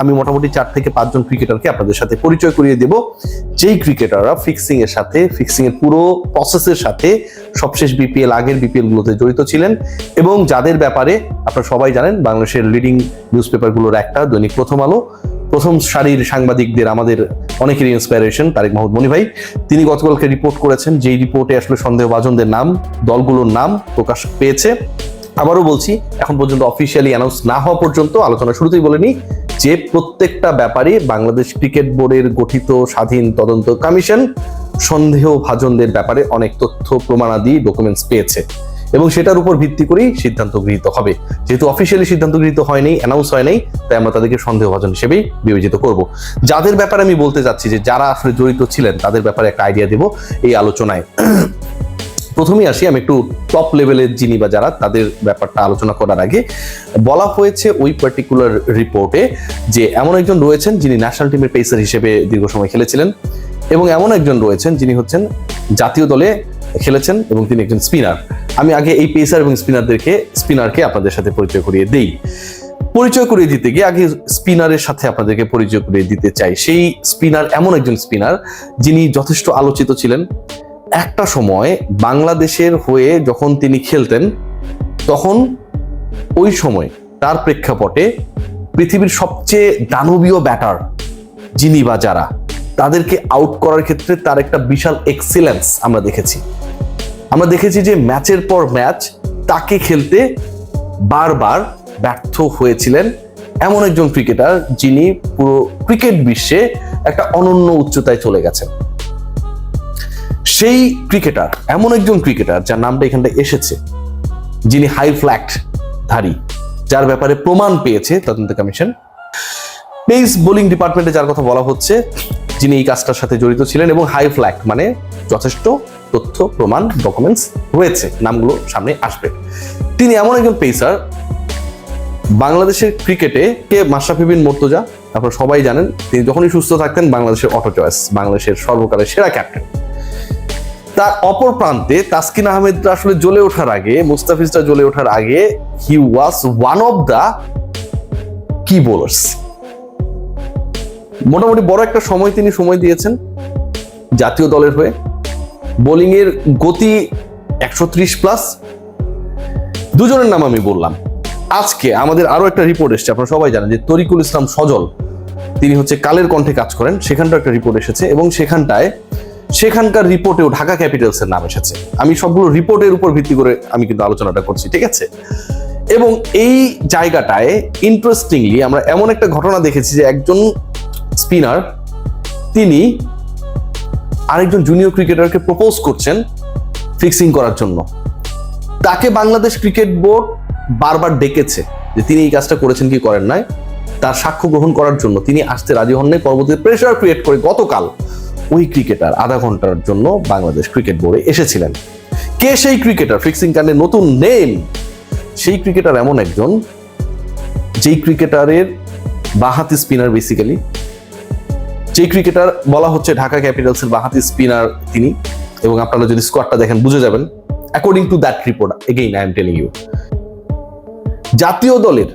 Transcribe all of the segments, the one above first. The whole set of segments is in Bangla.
আমি মোটামুটি চার থেকে পাঁচজন ক্রিকেটারকে আপনাদের সাথে পরিচয় করিয়ে দেব। যেই ক্রিকেটাররা ফিক্সিং এর সাথে ফিক্সিং এর পুরো প্রসেসের সাথে সবশেষ বিপিএল আগের বিপিএল গুলোতে জড়িত ছিলেন এবং যাদের ব্যাপারে আপনারা সবাই জানেন, বাংলাদেশের লিডিং নিউজ পেপারগুলোর একটা, দৈনিক প্রথম আলো। প্রথম সারির সাংবাদিকদের আমাদের অনেকেরই ইন্সপিরেশন তারেক মাহমুদ মনি ভাই। তিনি গতকালকে রিপোর্ট করেছেন, যেই রিপোর্টে আসলে সন্দেহভাজনদের নাম, দলগুলোর নাম প্রকাশ পেয়েছে। আবারও বলছি, এখন পর্যন্ত অফিসিয়ালি অ্যানাউন্স না হওয়া পর্যন্ত, আলোচনা শুরুতেই বলেনি যে প্রত্যেকটা ব্যাপারে বাংলাদেশ ক্রিকেট বোর্ডের গঠিত স্বাধীন তদন্ত কমিশন সন্দেহভাজনদের ব্যাপারে অনেক তথ্য, প্রমাণাদি ডকুমেন্টস পেয়েছে। এবং সেটার উপর ভিত্তি করেই সিদ্ধান্ত গৃহীত হবে। যেহেতু অফিসিয়ালি সিদ্ধান্ত গৃহীত হয়নি অ্যানাউন্স হয় নাই তাই আমরা তাদেরকে সন্দেহভাজন হিসেবেই বিবেচিত করব। যাদের ব্যাপারে আমি বলতে চাচ্ছি যে যারা আসলে জড়িত ছিলেন, তাদের ব্যাপারে একটা আইডিয়া দেব এই আলোচনায়। প্রথমেই আসি, আমি একটু টপ লেভেলের যিনি বা যারা তাদের ব্যাপারটা আলোচনা করার আগে বলা হয়েছে ওই পার্টিকুলার রিপোর্টে যে এমন একজন রয়েছেন যিনি ন্যাশনাল টিমের পেসার হিসেবে দীর্ঘ সময় খেলেছিলেন এবং এমন একজন রয়েছেন যিনি হচ্ছেন জাতীয় দলে খেলেছেন এবং তিনি একজন স্পিনার আমি আগে এই পেসার এবং স্পিনারদেরকে স্পিনারকে আপনাদের সাথে পরিচয় করিয়ে দেই। পরিচয় করিয়ে দিতে গিয়ে আগে স্পিনারের সাথে আপনাদেরকে পরিচয় করিয়ে দিতে চাই। সেই স্পিনার এমন একজন স্পিনার যিনি যথেষ্ট আলোচিত ছিলেন একটা সময় বাংলাদেশের হয়ে যখন তিনি খেলতেন, তখন ওই সময় তার প্রেক্ষাপটে পৃথিবীর সবচেয়ে দানবীয় ব্যাটার যিনি বা যারা, তাদেরকে আউট করার ক্ষেত্রে তার একটা বিশাল এক্সিলেন্স আমরা দেখেছি। আমরা দেখেছি যে ম্যাচের পর ম্যাচ তাকে খেলতে বারবার ব্যর্থ হয়েছিলেন এমন একজন ক্রিকেটার যিনি পুরো ক্রিকেট বিশ্বে একটা অনন্য উচ্চতায় চলে গেছেন। সেই ক্রিকেটার এমন একজন ক্রিকেটার যার নামটা এখানটা এসেছে, যিনি হাই ফ্ল্যাক্ট ধারী, যার ব্যাপারে প্রমাণ পেয়েছে তদন্ত কমিশন। পেস বোলিং ডিপার্টমেন্টে যার কথা বলা হচ্ছে, যিনি এই কাজটার সাথে জড়িত ছিলেন এবং হাই ফ্ল্যাক্ট মানে যথেষ্ট তথ্য, প্রমাণ ডকুমেন্টস রয়েছে, নামগুলো সামনে আসবে। তিনি এমন একজন পেসার বাংলাদেশের ক্রিকেটে কে মাশরাফি বিন মর্তজা আপনারা সবাই জানেন, তিনি যখনই সুস্থ থাকতেন, বাংলাদেশের অটো চয়েস বাংলাদেশের সর্বকালের সেরা ক্যাপ্টেন তার অপর প্রান্তে তাসকিন আহমেদরা আসলে জ্বলে ওঠার আগে মুস্তাফিজরা জ্বলে ওঠার আগে he was one of the key bowlers মোটামুটি বড় একটা সময় তিনি সময় দিয়েছেন জাতীয় দলের হয়ে। বোলিং এর গতি একশো ত্রিশ প্লাস দুজনের নাম আমি বললাম। আজকে আমাদের আরও একটা রিপোর্ট এসেছে, আপনারা সবাই জানেন যে তরিকুল ইসলাম সজল, তিনি হচ্ছে কালের কণ্ঠে কাজ করেন সেখানটার একটা রিপোর্ট এসেছে এবং সেখানটায় সেখানকার রিপোর্টেও ঢাকা ক্যাপিটালস এর নাম এসেছে। আমি সবগুলো রিপোর্টের উপর ভিত্তি করে আমি কিন্তু আলোচনাটা করছি, ঠিক আছে? এবং এই জায়গাটায় ইন্টারেস্টিংলি আমরা এমন একটা ঘটনা দেখেছি যে একজন স্পিনার তিনি আরেকজন জুনিয়র ক্রিকেটারকে প্রপোজ করছেন ফিক্সিং করার জন্য। তাকে বাংলাদেশ ক্রিকেট বোর্ড বারবার ডেকেছে যে তিনি এই কাজটা করেছেন কি করেন নাই। তার সাক্ষ্য গ্রহণ করার জন্য তিনি আসতে রাজি হন নাই পরবর্তীতে প্রেশার ক্রিয়েট করে গতকাল ওই ক্রিকেটার আধা ঘণ্টার জন্য বাংলাদেশ ক্রিকেট বোর্ডে এসেছিলেন। কে সেই ক্রিকেটার? ফিক্সিং কাণ্ডে নতুন নেম। সেই ক্রিকেটার এমন একজন, যেই ক্রিকেটারের বাহাতি স্পিনার বেসিক্যালি যে ক্রিকেটার বলা হচ্ছে ঢাকা ক্যাপিটালসের বাহাতি স্পিনার তিনি। এবং আপনারা যদি স্কোয়াডটা দেখেন, বুঝে যাবেন according to that report again I am telling you জাতীয় দলের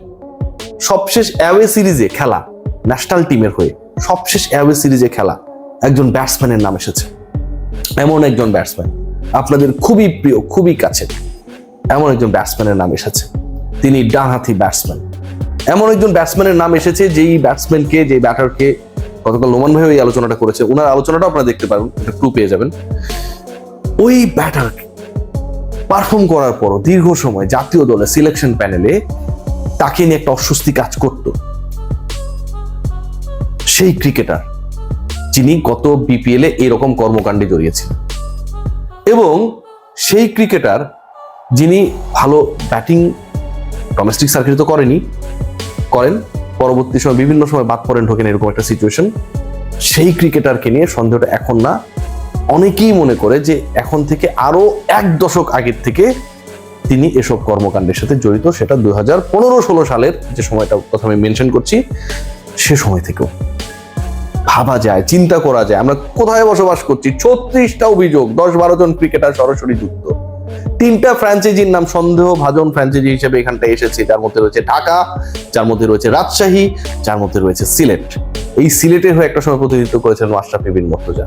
সবশেষ অ্যাওয়ে সিরিজে খেলা ন্যাশনাল টিমের হয়ে সবশেষ অ্যাওয়ে সিরিজে খেলা একজন ব্যাটসম্যানের নাম এসেছে। এমন একজন ব্যাটসম্যান। আপনাদের খুবই প্রিয়, খুবই কাছের এমন একজন ব্যাটসম্যানের নাম এসেছে। তিনি ডানহাতি ব্যাটসম্যান। এমন একজন ব্যাটসম্যানের নাম এসেছে, যেই ব্যাটসম্যানকে যে ব্যাটারকে গতকাল নোমান ভাই ওই আলোচনাটা করেছে। ওনার আলোচনাটা আপনারা দেখতে পারেন, একটা ক্লু পেয়ে যাবেন। ওই ব্যাটার পারফর্ম করার পরও দীর্ঘ সময় জাতীয় দলে সিলেকশন প্যানেলে তাকে নিয়ে একটা অস্বস্তি কাজ করত। সেই ক্রিকেটার যিনি গত বিপিএলে এরকম কর্মকাণ্ডে জড়িয়েছিলেন এবং সেই ক্রিকেটার যিনি ভালো ব্যাটিং ডোমেস্টিক সার্কিট তো করেনি, করেন, পরবর্তী সময় বিভিন্ন সময় বাদ পড়েন ঢোকেন এরকম একটা সিচুয়েশন সেই ক্রিকেটারকে নিয়ে সন্দেহটা এখন না। অনেকেই মনে করে যে এখন থেকে আরও এক দশক আগের থেকে তিনি এসব কর্মকাণ্ডের সাথে জড়িত, সেটা দুই হাজার পনেরো ষোলো সালের যে সময়টা আমি মেনশন করছি, সে সময় থেকেও। ভাবা যায়, চিন্তা করা যায়। আমরা কোথায় বসবাস করছি? ছত্রিশটা অভিযোগ, দশ বারো জন ক্রিকেটার সরাসরি যুক্ত। তিনটা ফ্র্যাঞ্চাইজির নাম সন্দেহ ভাজন ফ্র্যাঞ্চাইজি হিসেবে এখানটা এসেছে, যার মধ্যে রয়েছে ঢাকা, যার মধ্যে রয়েছে রাজশাহী, যার মধ্যে রয়েছে সিলেট। এই সিলেটের হয়ে একটা সময় প্রতিনিধিত্ব করেছেন মাস্টার বিন মর্তজা।